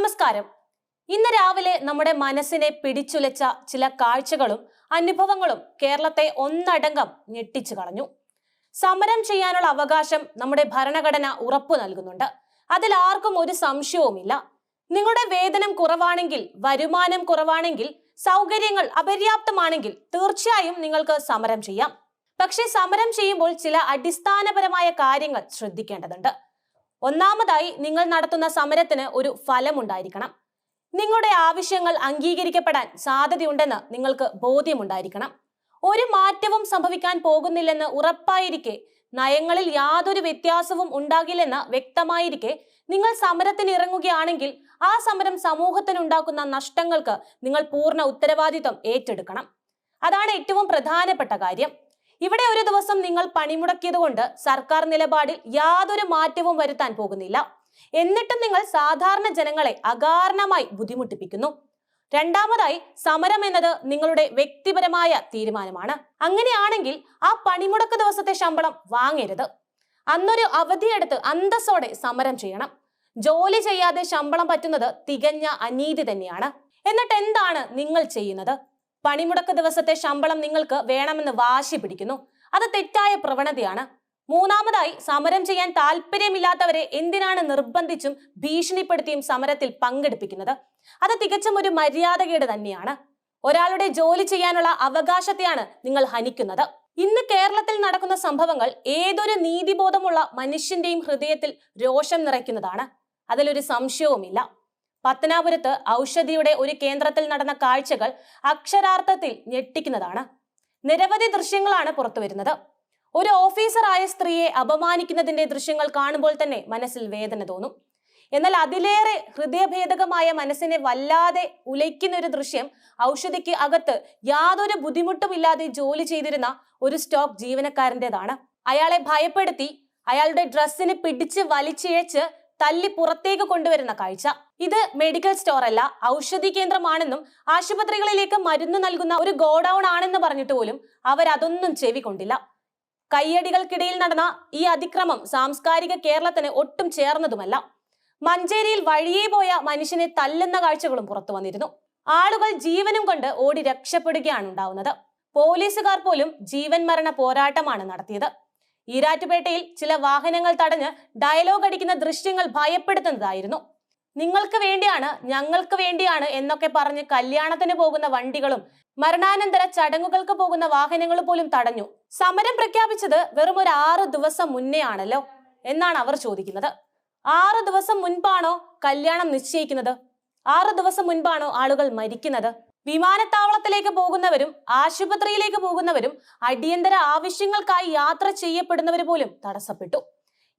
നമസ്കാരം. ഇന്ന് രാവിലെ നമ്മുടെ മനസ്സിനെ പിടിച്ചുലച്ച ചില കാഴ്ചകളും അനുഭവങ്ങളും കേരളത്തെ ഒന്നടങ്കം ഞെട്ടിച്ചു കളഞ്ഞു. സമരം ചെയ്യാനുള്ള അവകാശം നമ്മുടെ ഭരണഘടന ഉറപ്പു നൽകുന്നുണ്ട്. അതിൽ ആർക്കും ഒരു സംശയവുമില്ല. നിങ്ങളുടെ വേതനം കുറവാണെങ്കിൽ വരുമാനം കുറവാണെങ്കിൽ സൗകര്യങ്ങൾ അപര്യാപ്തമാണെങ്കിൽ തീർച്ചയായും നിങ്ങൾക്ക് സമരം ചെയ്യാം. പക്ഷേ സമരം ചെയ്യുമ്പോൾ ചില അടിസ്ഥാനപരമായ കാര്യങ്ങൾ ശ്രദ്ധിക്കേണ്ടതുണ്ട്. ഒന്നാമതായി നിങ്ങൾ നടത്തുന്ന സമരത്തിന് ഒരു ഫലമുണ്ടായിരിക്കണം. നിങ്ങളുടെ ആവശ്യങ്ങൾ അംഗീകരിക്കപ്പെടാൻ സാധ്യതയുണ്ടെന്ന് നിങ്ങൾക്ക് ബോധ്യമുണ്ടായിരിക്കണം. ഒരു മാറ്റവും സംഭവിക്കാൻ പോകുന്നില്ലെന്ന് ഉറപ്പായിരിക്കെ നയങ്ങളിൽ യാതൊരു വ്യത്യാസവും ഉണ്ടാകില്ലെന്ന് വ്യക്തമായിരിക്കെ നിങ്ങൾ സമരത്തിന് ഇറങ്ങുകയാണെങ്കിൽ ആ സമരം സമൂഹത്തിനുണ്ടാക്കുന്ന നഷ്ടങ്ങൾക്ക് നിങ്ങൾ പൂർണ ഉത്തരവാദിത്വം ഏറ്റെടുക്കണം. അതാണ് ഏറ്റവും പ്രധാനപ്പെട്ട കാര്യം. ഇവിടെ ഒരു ദിവസം നിങ്ങൾ പണിമുടക്കിയത് കൊണ്ട് സർക്കാർ നിലപാടിൽ യാതൊരു മാറ്റവും വരുത്താൻ പോകുന്നില്ല. എന്നിട്ടും നിങ്ങൾ സാധാരണ ജനങ്ങളെ അകാരണമായി ബുദ്ധിമുട്ടിപ്പിക്കുന്നു. രണ്ടാമതായി സമരം എന്നത് നിങ്ങളുടെ വ്യക്തിപരമായ തീരുമാനമാണ്. അങ്ങനെയാണെങ്കിൽ ആ പണിമുടക്ക് ദിവസത്തെ ശമ്പളം വാങ്ങരുത്. അന്നൊരു അവധിയെടുത്ത് അന്തസ്സോടെ സമരം ചെയ്യണം. ജോലി ചെയ്യാതെ ശമ്പളം പറ്റുന്നത് തികഞ്ഞ അനീതി തന്നെയാണ്. എന്നിട്ട് എന്താണ് നിങ്ങൾ ചെയ്യുന്നത്? പണിമുടക്ക് ദിവസത്തെ ശമ്പളം നിങ്ങൾക്ക് വേണമെന്ന് വാശി പിടിക്കുന്നു. അത് തെറ്റായ പ്രവണതയാണ്. മൂന്നാമതായി സമരം ചെയ്യാൻ താല്പര്യമില്ലാത്തവരെ എന്തിനാണ് നിർബന്ധിച്ചും ഭീഷണിപ്പെടുത്തിയും സമരത്തിൽ പങ്കെടുപ്പിക്കുന്നത്? അത് തികച്ചും ഒരു മര്യാദകേട് തന്നെയാണ്. ഒരാളുടെ ജോലി ചെയ്യാനുള്ള അവകാശത്തെയാണ് നിങ്ങൾ ഹനിക്കുന്നത്. ഇന്ന് കേരളത്തിൽ നടക്കുന്ന സംഭവങ്ങൾ ഏതൊരു നീതിബോധമുള്ള മനുഷ്യന്റെയും ഹൃദയത്തിൽ രോഷം നിറയ്ക്കുന്നതാണ്. അതിലൊരു സംശയവുമില്ല. പത്തനാപുരത്ത് ഔഷധിയുടെ ഒരു കേന്ദ്രത്തിൽ നടന്ന കാഴ്ചകൾ അക്ഷരാർത്ഥത്തിൽ ഞെട്ടിക്കുന്നതാണ്. നിരവധി ദൃശ്യങ്ങളാണ് പുറത്തുവരുന്നത്. ഒരു ഓഫീസറായ സ്ത്രീയെ അപമാനിക്കുന്നതിന്റെ ദൃശ്യങ്ങൾ കാണുമ്പോൾ തന്നെ മനസ്സിൽ വേദന തോന്നും. എന്നാൽ അതിലേറെ ഹൃദയഭേദകമായ മനസ്സിനെ വല്ലാതെ ഉലയ്ക്കുന്ന ഒരു ദൃശ്യം ഔഷധിക്ക് അകത്ത് യാതൊരു ബുദ്ധിമുട്ടുമില്ലാതെ ജോലി ചെയ്തിരുന്ന ഒരു സ്റ്റോക്ക് ജീവനക്കാരന്റെതാണ്. അയാളെ ഭയപ്പെടുത്തി അയാളുടെ ഡ്രസ്സിന് പിടിച്ച് വലിച്ചിഴച്ച് തല്ലി പുറത്തേക്ക് കൊണ്ടുവരുന്ന കാഴ്ച. ഇത് മെഡിക്കൽ സ്റ്റോർ അല്ല ഔഷധി കേന്ദ്രമാണെന്നും ആശുപത്രികളിലേക്ക് മരുന്ന് നൽകുന്ന ഒരു ഗോഡൌൺ ആണെന്ന് പറഞ്ഞിട്ട് പോലും അവരതൊന്നും ചെവിക്കൊണ്ടില്ല കയ്യടികൾക്കിടയിൽ നടന്ന ഈ അതിക്രമം സാംസ്കാരിക കേരളത്തിന് ഒട്ടും ചേർന്നതുമല്ല. മഞ്ചേരിയിൽ വഴിയേ പോയ മനുഷ്യനെ തല്ലുന്ന കാഴ്ചകളും പുറത്തു വന്നിരുന്നു. ആളുകൾ ജീവനും കൊണ്ട് ഓടി രക്ഷപ്പെടുകയാണ് ഉണ്ടാവുന്നത്. പോലീസുകാർ പോലും ജീവൻ മരണ പോരാട്ടമാണ് നടത്തിയത്. ഈരാറ്റുപേട്ടയിൽ ചില വാഹനങ്ങൾ തടഞ്ഞ് ഡയലോഗ് അടിക്കുന്ന ദൃശ്യങ്ങൾ ഭയപ്പെടുത്തുന്നതായിരുന്നു. നിങ്ങൾക്ക് വേണ്ടിയാണ് ഞങ്ങൾക്ക് വേണ്ടിയാണ് എന്നൊക്കെ പറഞ്ഞ് കല്യാണത്തിന് പോകുന്ന വണ്ടികളും മരണാനന്തര ചടങ്ങുകൾക്ക് പോകുന്ന വാഹനങ്ങൾ പോലും തടഞ്ഞു. സമരം പ്രഖ്യാപിച്ചത് വെറും ഒരു ആറ് ദിവസം മുന്നേ ആണല്ലോ എന്നാണ് അവർ ചോദിക്കുന്നത്. ആറ് ദിവസം മുൻപാണോ കല്യാണം നിശ്ചയിക്കുന്നത്? ആറ് ദിവസം മുൻപാണോ ആളുകൾ മരിക്കുന്നത്? വിമാനത്താവളത്തിലേക്ക് പോകുന്നവരും ആശുപത്രിയിലേക്ക് പോകുന്നവരും അടിയന്തര ആവശ്യങ്ങൾക്കായി യാത്ര ചെയ്യപ്പെടുന്നവർ പോലും തടസ്സപ്പെട്ടു.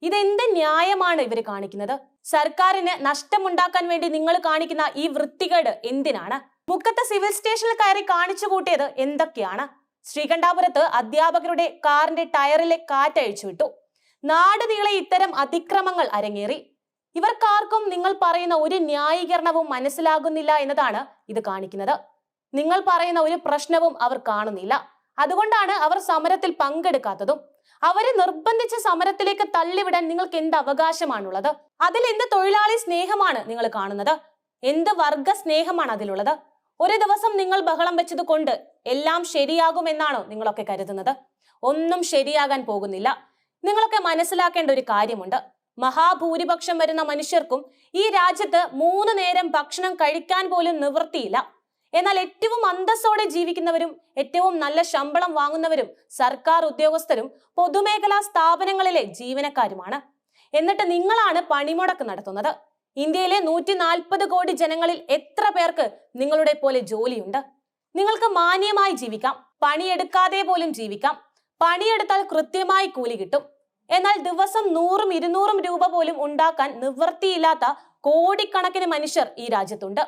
ഇതെന്ത് ന്യായമാണ് ഇവർ കാണിക്കുന്നത്? സർക്കാരിന് നഷ്ടമുണ്ടാക്കാൻ വേണ്ടി നിങ്ങൾ കാണിക്കുന്ന ഈ വൃത്തികേട് എന്തിനാണ്? മുക്കത്തെ സിവിൽ സ്റ്റേഷനിൽ കയറി കാണിച്ചു കൂട്ടിയത് എന്തൊക്കെയാണ്? ശ്രീകണ്ഠാപുരത്ത് അധ്യാപകരുടെ കാറിന്റെ ടയറിലെ കാറ്റഴിച്ചു വിട്ടു. നാട് നീളെ ഇത്തരം അതിക്രമങ്ങൾ അരങ്ങേറി. ഇവർക്കാർക്കും നിങ്ങൾ പറയുന്ന ഒരു ന്യായീകരണവും മനസ്സിലാകുന്നില്ല എന്നതാണ് ഇത് കാണിക്കുന്നത്. നിങ്ങൾ പറയുന്ന ഒരു പ്രശ്നവും അവർ കാണുന്നില്ല. അതുകൊണ്ടാണ് അവർ സമരത്തിൽ പങ്കെടുക്കാത്തതും. അവരെ നിർബന്ധിച്ച സമരത്തിലേക്ക് തള്ളിവിടാൻ നിങ്ങൾക്ക് എന്ത് അവകാശമാണുള്ളത്? അതിൽ എന്ത് തൊഴിലാളി സ്നേഹമാണ് നിങ്ങൾ കാണുന്നത്? എന്ത് വർഗ സ്നേഹമാണ് അതിലുള്ളത്? ഒരു ദിവസം നിങ്ങൾ ബഹളം വെച്ചത് കൊണ്ട് എല്ലാം ശരിയാകുമെന്നാണോ നിങ്ങളൊക്കെ കരുതുന്നത്? ഒന്നും ശരിയാകാൻ പോകുന്നില്ല. നിങ്ങളൊക്കെ മനസ്സിലാക്കേണ്ട ഒരു കാര്യമുണ്ട്. മഹാഭൂരിപക്ഷം വരുന്ന മനുഷ്യർക്കും ഈ രാജ്യത്ത് മൂന്ന് നേരം ഭക്ഷണം കഴിക്കാൻ പോലും നിവൃത്തിയില്ല. എന്നാൽ ഏറ്റവും അന്തസ്സോടെ ജീവിക്കുന്നവരും ഏറ്റവും നല്ല ശമ്പളം വാങ്ങുന്നവരും സർക്കാർ ഉദ്യോഗസ്ഥരും പൊതുമേഖലാ സ്ഥാപനങ്ങളിലെ ജീവനക്കാരുമാണ്. എന്നിട്ട് നിങ്ങളാണ് പണിമുടക്ക് നടത്തുന്നത്. ഇന്ത്യയിലെ നൂറ്റി നാൽപ്പത് കോടി ജനങ്ങളിൽ എത്ര പേർക്ക് നിങ്ങളുടെ പോലെ ജോലിയുണ്ട്? നിങ്ങൾക്ക് മാന്യമായി ജീവിക്കാം പണിയെടുക്കാതെ പോലും ജീവിക്കാം പണിയെടുത്താൽ കൃത്യമായി കൂലി കിട്ടും. എന്നാൽ ദിവസം നൂറും ഇരുന്നൂറും രൂപ പോലും ഉണ്ടാക്കാൻ നിവൃത്തിയില്ലാത്ത കോടിക്കണക്കിന് മനുഷ്യർ ഈ രാജ്യത്തുണ്ട്.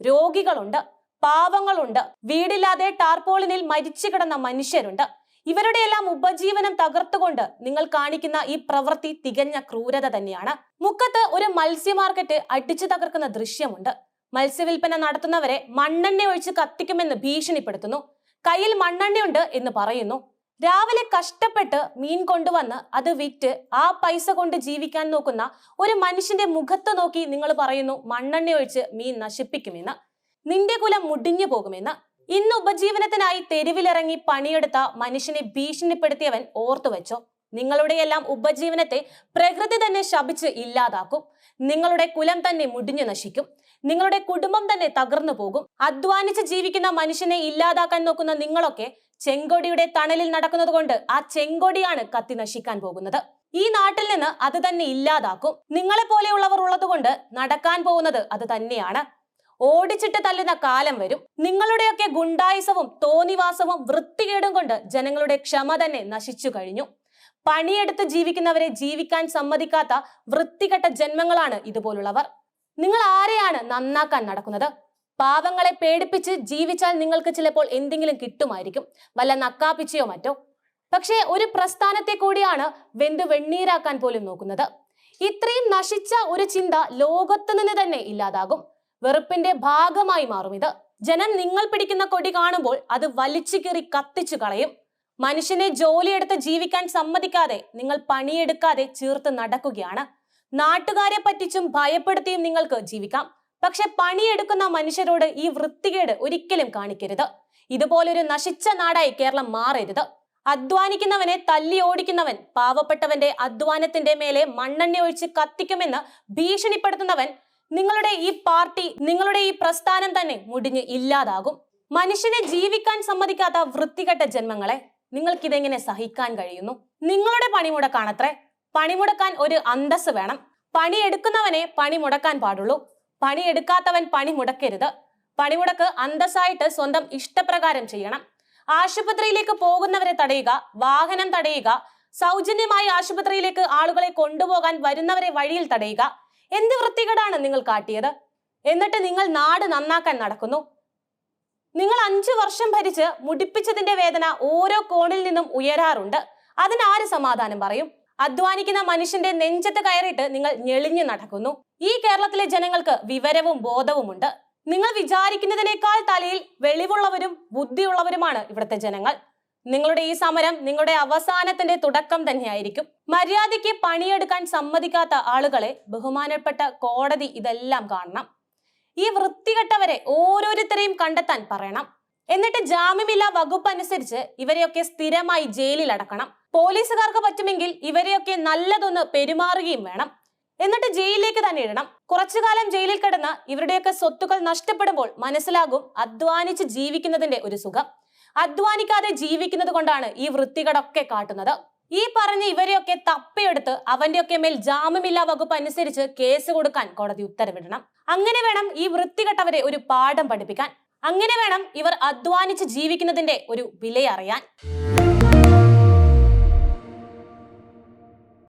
രോഗികളുണ്ട്. പാവങ്ങളുണ്ട്. വീടില്ലാതെ ടാർപോളിനിൽ മരിച്ചു കിടന്ന മനുഷ്യരുണ്ട്. ഇവരുടെ എല്ലാം ഉപജീവനം തകർത്തുകൊണ്ട് നിങ്ങൾ കാണിക്കുന്ന ഈ പ്രവൃത്തി തികഞ്ഞ ക്രൂരത തന്നെയാണ്. മുക്കത്ത് ഒരു മത്സ്യ മാർക്കറ്റ് അടിച്ചു തകർക്കുന്ന ദൃശ്യമുണ്ട്. മത്സ്യവില്പന നടത്തുന്നവരെ മണ്ണെണ്ണ ഒഴിച്ച് കത്തിക്കുമെന്ന് ഭീഷണിപ്പെടുത്തുന്നു. കയ്യിൽ മണ്ണെണ്ണയുണ്ട് എന്ന് പറയുന്നു. രാവിലെ കഷ്ടപ്പെട്ട് മീൻ കൊണ്ടുവന്ന് അത് വിറ്റ് ആ പൈസ കൊണ്ട് ജീവിക്കാൻ നോക്കുന്ന ഒരു മനുഷ്യന്റെ മുഖത്ത് നോക്കി നിങ്ങൾ പറയുന്നു മണ്ണെണ്ണ ഒഴിച്ച് മീൻ നശിപ്പിക്കുമെന്ന്. നിന്റെ കുലം മുടിഞ്ഞു പോകുമെന്ന് ഇന്ന് ഉപജീവനത്തിനായി തെരുവിലിറങ്ങി പണിയെടുത്ത മനുഷ്യനെ ഭീഷണിപ്പെടുത്തിയവൻ ഓർത്തു വെച്ചോ? നിങ്ങളുടെയെല്ലാം ഉപജീവനത്തെ പ്രകൃതി തന്നെ ശപിച്ച് ഇല്ലാതാക്കും. നിങ്ങളുടെ കുലം തന്നെ മുടിഞ്ഞു നശിക്കും. നിങ്ങളുടെ കുടുംബം തന്നെ തകർന്നു പോകും. അധ്വാനിച്ച് ജീവിക്കുന്ന മനുഷ്യനെ ഇല്ലാതാക്കാൻ നോക്കുന്ന നിങ്ങളൊക്കെ ചെങ്കൊടിയുടെ തണലിൽ നടക്കുന്നത് കൊണ്ട് ആ ചെങ്കൊടിയാണ് കത്തി നശിക്കാൻ പോകുന്നത്. ഈ നാട്ടിൽ നിന്ന് അത് തന്നെ ഇല്ലാതാക്കും. നിങ്ങളെ പോലെയുള്ളവർ ഉള്ളതുകൊണ്ട് നടക്കാൻ പോകുന്നത് അത് തന്നെയാണ്. ഓടിച്ചിട്ട് തല്ലുന്ന കാലം വരും. നിങ്ങളുടെയൊക്കെ ഗുണ്ടായുസവും തോന്നിവാസവും വൃത്തികേടും കൊണ്ട് ജനങ്ങളുടെ ക്ഷമ തന്നെ നശിച്ചു കഴിഞ്ഞു. പണിയെടുത്ത് ജീവിക്കുന്നവരെ ജീവിക്കാൻ സമ്മതിക്കാത്ത വൃത്തികെട്ട ജന്മങ്ങളാണ് ഇതുപോലുള്ളവർ. നിങ്ങൾ ആരെയാണ് നന്നാക്കാൻ നടക്കുന്നത്? പാവങ്ങളെ പേടിപ്പിച്ച് ജീവിച്ചാൽ നിങ്ങൾക്ക് ചിലപ്പോൾ എന്തെങ്കിലും കിട്ടുമായിരിക്കും. വല്ല നക്കാപ്പിച്ചയോ മറ്റോ? പക്ഷേ ഒരു പ്രസ്ഥാനത്തെ കൂടിയാണ് വെന്ത് വെണ്ണീരാക്കാൻ പോലും നോക്കുന്നത്. ഇത്രയും നശിച്ച ഒരു ചിന്ത ലോകത്തു നിന്ന് തന്നെ ഇല്ലാതാകും. വെറുപ്പിന്റെ ഭാഗമായി മാറും ഇത്. ജനം നിങ്ങൾ പിടിക്കുന്ന കൊടി കാണുമ്പോൾ അത് വലിച്ചു കീറി കത്തിച്ചു കളയും. മനുഷ്യനെ ജോലിയെടുത്ത് ജീവിക്കാൻ സമ്മതിക്കാതെ നിങ്ങൾ പണിയെടുക്കാതെ ചീർത്ത് നടക്കുകയാണ്. നാട്ടുകാരെ പറ്റിച്ചും ഭയപ്പെടുത്തിയും നിങ്ങൾക്ക് ജീവിക്കാം. പക്ഷെ പണിയെടുക്കുന്ന മനുഷ്യരോട് ഈ വൃത്തികേട് ഒരിക്കലും കാണിക്കരുത്. ഇതുപോലൊരു നശിച്ച നാടായി കേരളം മാറരുത്. അധ്വാനിക്കുന്നവനെ തല്ലി ഓടിക്കുന്നവൻ പാവപ്പെട്ടവന്റെ അധ്വാനത്തിന്റെ മേലെ മണ്ണെണ്ണ ഒഴിച്ച് കത്തിക്കുമെന്ന് ഭീഷണിപ്പെടുത്തുന്നവൻ നിങ്ങളുടെ ഈ പാർട്ടി നിങ്ങളുടെ ഈ പ്രസ്ഥാനം തന്നെ മുടിഞ്ഞ് ഇല്ലാതാകും. മനുഷ്യനെ ജീവിക്കാൻ സമ്മതിക്കാത്ത വൃത്തികെട്ട ജന്മങ്ങളെ നിങ്ങൾക്കിതെങ്ങനെ സഹിക്കാൻ കഴിയുന്നു? നിങ്ങളുടെ പണിമുടക്കാണത്രേ പണിമുടക്കാൻ ഒരു അന്തസ് വേണം. പണിയെടുക്കുന്നവനെ പണി മുടക്കാൻ പാടുള്ളൂ. പണിയെടുക്കാത്തവൻ പണി മുടക്കരുത്. പണിമുടക്ക് അന്തസ്സായിട്ട് സ്വന്തം ഇഷ്ടപ്രകാരം ചെയ്യണം. ആശുപത്രിയിലേക്ക് പോകുന്നവരെ തടയുക വാഹനം തടയുക സൗജന്യമായി ആശുപത്രിയിലേക്ക് ആളുകളെ കൊണ്ടുപോകാൻ വരുന്നവരെ വഴിയിൽ തടയുക എന്ത് വൃത്തികേടാണ് നിങ്ങൾ കാട്ടിയത്? എന്നിട്ട് നിങ്ങൾ നാട് നന്നാക്കാൻ നടക്കുന്നു. നിങ്ങൾ അഞ്ചു വർഷം ഭരിച്ച് മുടിപ്പിച്ചതിന്റെ വേദന ഓരോ കോണിൽ നിന്നും ഉയരാറുണ്ട്. അതിനാര് സമാധാനം പറയും? അധ്വാനിക്കുന്ന മനുഷ്യന്റെ നെഞ്ചത്ത് കയറിയിട്ട് നിങ്ങൾ ഞെളിഞ്ഞു നടക്കുന്നു. ഈ കേരളത്തിലെ ജനങ്ങൾക്ക് വിവരവും ബോധവുമുണ്ട്. നിങ്ങൾ വിചാരിക്കുന്നതിനേക്കാൾ തലയിൽ വെളിവുള്ളവരും ബുദ്ധിയുള്ളവരുമാണ് ഇവിടുത്തെ ജനങ്ങൾ. നിങ്ങളുടെ ഈ സമരം നിങ്ങളുടെ അവസാനത്തിന്റെ തുടക്കം തന്നെയായിരിക്കും. മര്യാദയ്ക്ക് പണിയെടുക്കാൻ സമ്മതിക്കാത്ത ആളുകളെ ബഹുമാനപ്പെട്ട കോടതി ഇതെല്ലാം കാണണം. ഈ വൃത്തികെട്ടവരെ ഓരോരുത്തരെയും കണ്ടെത്താൻ പറയണം. എന്നിട്ട് ജാമ്യമില്ലാ വകുപ്പ് അനുസരിച്ച് ഇവരെയൊക്കെ സ്ഥിരമായി ജയിലിൽ അടക്കണം. പോലീസുകാർക്ക് പറ്റുമെങ്കിൽ ഇവരെയൊക്കെ നല്ലതൊന്ന് പെരുമാറുകയും വേണം. എന്നിട്ട് ജയിലിലേക്ക് തന്നെ ഇടണം. കുറച്ചു കാലം ജയിലിൽ കിടന്ന് ഇവരുടെയൊക്കെ സ്വത്തുക്കൾ നഷ്ടപ്പെടുമ്പോൾ മനസ്സിലാകും അധ്വാനിച്ച് ജീവിക്കുന്നതിന്റെ ഒരു സുഖം. അധ്വാനിക്കാതെ ജീവിക്കുന്നത് കൊണ്ടാണ് ഈ വൃത്തികടൊക്കെ കാട്ടുന്നത്. ഈ പറഞ്ഞ ഇവരെയൊക്കെ തപ്പിയെടുത്ത് അവന്റെയൊക്കെ മേൽ ജാമ്യമില്ലാ വകുപ്പ് അനുസരിച്ച് കേസ് കൊടുക്കാൻ കോടതി ഉത്തരവിടണം. അങ്ങനെ വേണം ഈ വൃത്തികെട്ടവരെ ഒരു പാഠം പഠിപ്പിക്കാൻ. അങ്ങനെ വേണം ഇവർ അധ്വാനിച്ച് ജീവിക്കുന്നതിന്റെ ഒരു വിലയറിയാൻ.